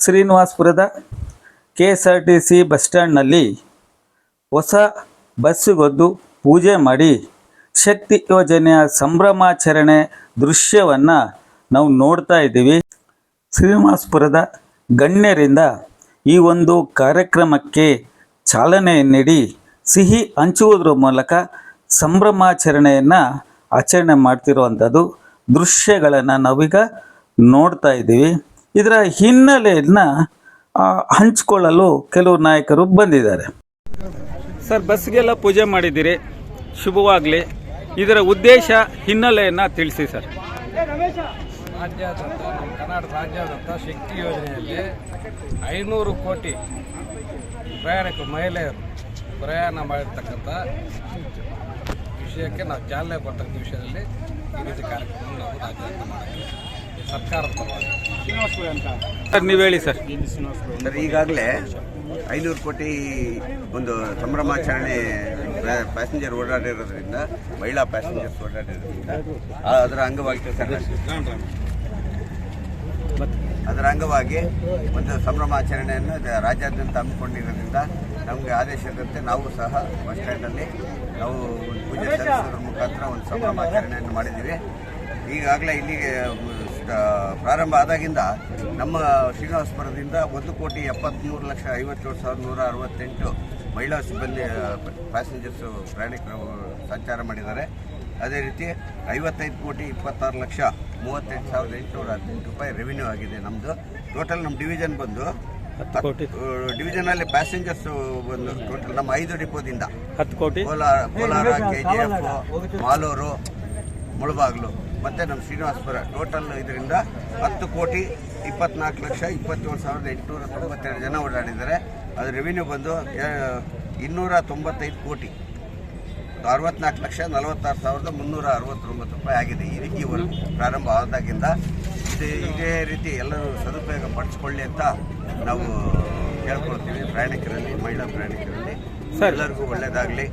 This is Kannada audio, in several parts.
ಶ್ರೀನಿವಾಸಪುರದ K S R T C bus ಸ್ಟ್ಯಾಂಡ್ನಲ್ಲಿ ಹೊಸ ಬಸ್ಸಿಗೊದ್ದು ಪೂಜೆ ಮಾಡಿ ಶಕ್ತಿ ಯೋಜನೆಯ ಸಂಭ್ರಮಾಚರಣೆ ದೃಶ್ಯವನ್ನು ನಾವು ನೋಡ್ತಾ ಇದ್ದೀವಿ. ಶ್ರೀನಿವಾಸ್ಪುರದ ಗಣ್ಯರಿಂದ ಈ ಒಂದು ಕಾರ್ಯಕ್ರಮಕ್ಕೆ ಚಾಲನೆ ನೀಡಿ ಸಿಹಿ ಹಂಚುವುದರ ಮೂಲಕ ಸಂಭ್ರಮಾಚರಣೆಯನ್ನು ಆಚರಣೆ ಮಾಡ್ತಿರುವಂಥದ್ದು ದೃಶ್ಯಗಳನ್ನು ನಾವೀಗ ನೋಡ್ತಾ ಇದ್ದೀವಿ. ಇದರ ಹಿನ್ನೆಲೆಯನ್ನು ಹಂಚಿಕೊಳ್ಳಲು ಕೆಲವು ನಾಯಕರು ಬಂದಿದ್ದಾರೆ. ಸರ್ ಬಸ್ಗೆಲ್ಲ ಪೂಜೆ ಮಾಡಿದ್ದೀರಿ ಶುಭವಾಗಲಿ. ಇದರ ಉದ್ದೇಶ ಹಿನ್ನೆಲೆಯನ್ನು ತಿಳಿಸಿ ಸರ್. ರಾಜ್ಯಾದ್ಯಂತ ನಮ್ಮ ಕರ್ನಾಟಕ ರಾಜ್ಯಾದ್ಯಂತ ಶಕ್ತಿ ಯೋಜನೆಯಲ್ಲಿ ಐನೂರು ಕೋಟಿ ಪ್ರಯಾಣಕ್ಕೆ ಮಹಿಳೆಯರು ಪ್ರಯಾಣ ಮಾಡಿರ್ತಕ್ಕಂಥ ವಿಷಯಕ್ಕೆ ನಾವು ಚಾಲನೆ ಕೊಟ್ಟಂಥ ವಿಷಯದಲ್ಲಿ ಈ ರೀತಿ ಕಾರ್ಯಕ್ರಮ ನಾವು ರಾಜ್ಯಾದ್ಯಂತ ಮಾಡಿದ್ವಿ ಸರ್, ನೀವು ಹೇಳಿ ಸರ್. ಸರ್, ಈಗಾಗಲೇ ಐನೂರು ಕೋಟಿ ಒಂದು ಸಂಭ್ರಮಾಚರಣೆ ಪ್ಯಾ- ಪ್ಯಾಸೆಂಜರ್ ಓಡಾಡಿರೋದ್ರಿಂದ, ಮಹಿಳಾ ಪ್ಯಾಸೆಂಜರ್ಸ್ ಓಡಾಡಿರೋದ್ರಿಂದ ಅದರ ಅಂಗವಾಗಿ ಸರ್, ಅದರ ಅಂಗವಾಗಿ ಒಂದು ಸಂಭ್ರಮಾಚರಣೆಯನ್ನು ರಾಜ್ಯಾದ್ಯಂತ ಹಮ್ಮಿಕೊಂಡಿರೋದ್ರಿಂದ ನಮಗೆ ಆದೇಶದಂತೆ ನಾವು ಸಹ ಬಸ್ ಸ್ಟ್ಯಾಂಡಲ್ಲಿ ನಾವು ಪೂಜೆ ಸಲ್ಲಿಸೋದ್ರ ಮುಖಾಂತರ ಒಂದು ಸಂಭ್ರಮಾಚರಣೆಯನ್ನು ಮಾಡಿದ್ದೀವಿ. ಈಗಾಗಲೇ ಇಲ್ಲಿಗೆ ಪ್ರಾರಂಭ ಆದಾಗಿಂದ ನಮ್ಮ ಶ್ರೀನಿವಾಸಪುರದಿಂದ ಒಂದು ಕೋಟಿ ಎಪ್ಪತ್ತ್ಮೂರು ಲಕ್ಷ ಐವತ್ತೇಳು ಸಾವಿರದ ನೂರ ಅರವತ್ತೆಂಟು ಮಹಿಳಾ ಸಿಬ್ಬಂದಿ ಪ್ಯಾಸೆಂಜರ್ಸು ಪ್ರಯಾಣಿಕರು ಸಂಚಾರ ಮಾಡಿದ್ದಾರೆ. ಅದೇ ರೀತಿ ಐವತ್ತೈದು ಕೋಟಿ ಇಪ್ಪತ್ತಾರು ಲಕ್ಷ ಮೂವತ್ತೆಂಟು ಸಾವಿರದ ಎಂಟುನೂರ ಹದಿನೆಂಟು ರೂಪಾಯಿ ರೆವಿನ್ಯೂ ಆಗಿದೆ ನಮ್ಮದು ಟೋಟಲ್ ನಮ್ಮ ಡಿವಿಷನ್ ಬಂದು ಹತ್ತು ಕೋಟಿ. ಡಿವಿಷನಲ್ಲಿ ಪ್ಯಾಸೆಂಜರ್ಸ್ ಬಂದು ಟೋಟಲ್ ನಮ್ಮ ಐದು ಡಿಪೋದಿಂದ ಹತ್ತು ಕೋಟಿ. Kolar Kolar K G F Malur Mulbagal. ಮತ್ತು ನಮ್ಮ ಶ್ರೀನಿವಾಸಪುರ. ಟೋಟಲ್ ಇದರಿಂದ ಹತ್ತು ಕೋಟಿ ಇಪ್ಪತ್ನಾಲ್ಕು ಲಕ್ಷ ಇಪ್ಪತ್ತೇಳು ಸಾವಿರದ ಎಂಟುನೂರ ತೊಂಬತ್ತೆರಡು ಜನ ಓಡಾಡಿದ್ದಾರೆ. ಅದು ರೆವಿನ್ಯೂ ಬಂದು ಇನ್ನೂರ ತೊಂಬತ್ತೈದು ಕೋಟಿ. ಅರವತ್ನಾಲ್ಕು ಲಕ್ಷ ನಲವತ್ತಾರು ಸಾವಿರದ ಮುನ್ನೂರ ಅರವತ್ತೊಂಬತ್ತು ರೂಪಾಯಿ ಆಗಿದೆ. ಈ ರೀತಿ ಪ್ರಾರಂಭ ಆದಾಗಿಂದ ಇದು ಇದೇ ರೀತಿ ಎಲ್ಲರೂ ಸದುಪಯೋಗ ಪಡಿಸ್ಕೊಳ್ಳಿ ಅಂತ ನಾವು ಕೇಳ್ಕೊಳ್ತೀವಿ ಪ್ರಯಾಣಿಕರಲ್ಲಿ, ಮಹಿಳಾ ಪ್ರಯಾಣಿಕರಲ್ಲಿ. ಎಲ್ಲರಿಗೂ ಒಳ್ಳೆಯದಾಗಲಿ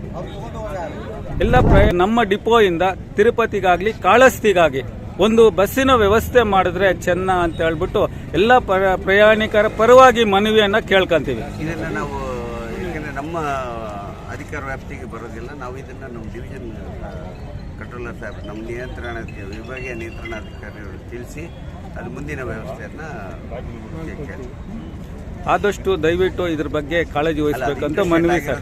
ಎಲ್ಲ ನಮ್ಮ ನಮ್ಮ ಡಿಪೋಯಿಂದ ತಿರುಪತಿಗಾಗಲಿ ಕಾಳಸ್ತಿಗಾಗಿ ಒಂದು ಬಸ್ಸಿನ ವ್ಯವಸ್ಥೆ ಮಾಡಿದ್ರೆ ಚೆನ್ನ ಅಂತ ಹೇಳ್ಬಿಟ್ಟು ಎಲ್ಲ ಪರ ಪ್ರಯಾಣಿಕರ ಪರವಾಗಿ ಮನವಿಯನ್ನು ಕೇಳ್ಕೊಂತೀವಿ. ಇದನ್ನು ನಾವು ಯಾಕೆಂದರೆ ನಮ್ಮ ಅಧಿಕಾರ ವ್ಯಾಪ್ತಿಗೆ ಬರೋದಿಲ್ಲ. ನಾವು ಇದನ್ನು ನಮ್ಮ ಡಿವಿಷನ್ ಕಂಟ್ರೋಲರ್ ಸಾಹೇಬ್ ನಮ್ಮ ನಿಯಂತ್ರಣ ವಿಭಾಗೀಯ ನಿಯಂತ್ರಣಾಧಿಕಾರಿಯವರು ತಿಳಿಸಿ ಅದು ಮುಂದಿನ ವ್ಯವಸ್ಥೆಯನ್ನು. ಆದಷ್ಟು ದಯವಿಟ್ಟು ಇದ್ರ ಬಗ್ಗೆ ಕಾಳಜಿ ವಹಿಸಬೇಕಂತ ಮನವಿ ಸರ್.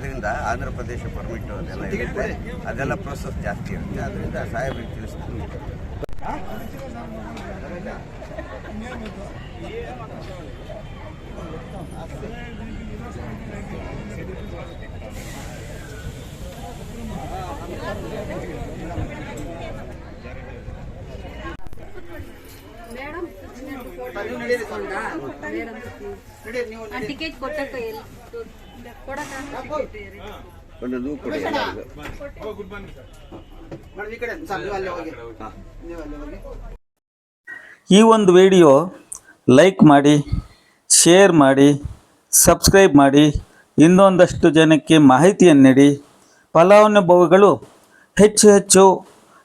ಆಂಧ್ರ ಪ್ರದೇಶ ಪರ್ಮಿಟ್ ಅದೆಲ್ಲ ಇರುತ್ತೆ. ಅದೆಲ್ಲ ಪ್ರೋಸೆಸ್ ಜಾಸ್ತಿ ಇರುತ್ತೆ. ಅದರಿಂದ ಸಾಹೇಬ್ರಿಗೆ ತಿಳಿಸ್ತೀನಿ ಟಿಕೆಟ್ ಕೊಟ್ಟಕ್ಕ. ಈ ಒಂದು ವಿಡಿಯೋ ಲೈಕ್ ಮಾಡಿ ಶೇರ್ ಮಾಡಿ ಸಬ್ಸ್ಕ್ರೈಬ್ ಮಾಡಿ. ಇನ್ನೊಂದಷ್ಟು ಜನಕ್ಕೆ ಮಾಹಿತಿಯನ್ನು ನೀಡಿ. ಫಲಾನುಭವಿಗಳು ಹೆಚ್ಚು ಹೆಚ್ಚು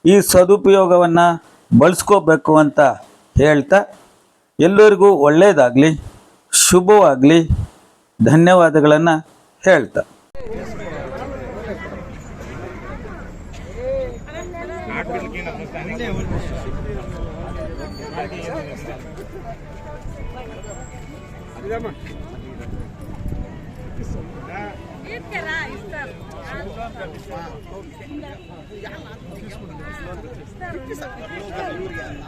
ಈ ಸದುಪಯೋಗವನ್ನು ಬಳಸ್ಕೋಬೇಕು ಅಂತ ಹೇಳ್ತಾ ಎಲ್ಲರಿಗೂ ಒಳ್ಳೆಯದಾಗಲಿ ಶುಭವಾಗಲಿ ಧನ್ಯವಾದಗಳನ್ನು ಹೇಳ್ತಾ. ಇಷ್ಟ